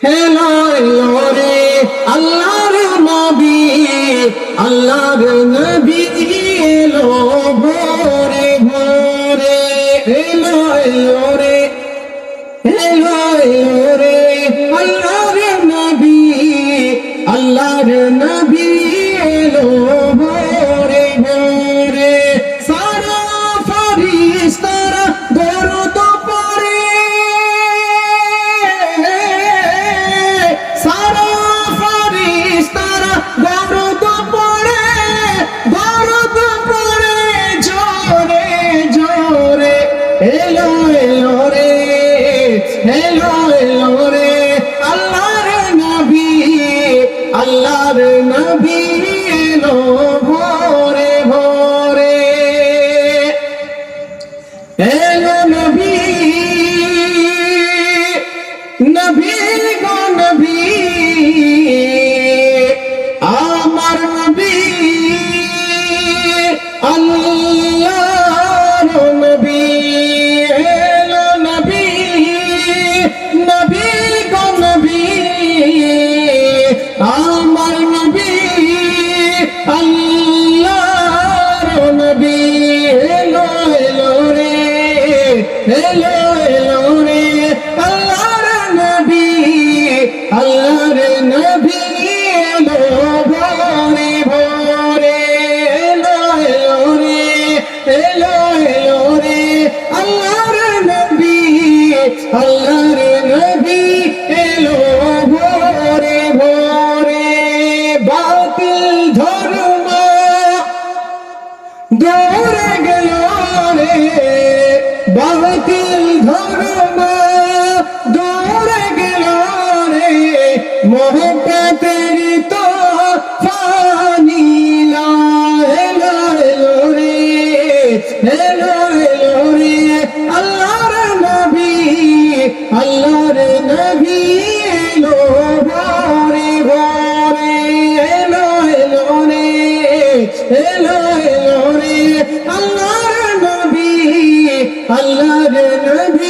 Hello এলো রে আল্লাহর নবী আল্লাহর নবী এলো ভোরে ভোরে। হেলো আল্লাহর নবী আল্লাহর নবী এলো এলো রে আল্লাহর নবী আল্লাহর নবী এলো ভোরে ভোরে। নবী নবী গো নবী, আমার নবী আল্লাহর এলো এলো ফানি এলো এলো রে এলো এলো রে আল্লাহর নবী আল্লাহর নবী এলো ভোরে ভোরে এলো এলো নবী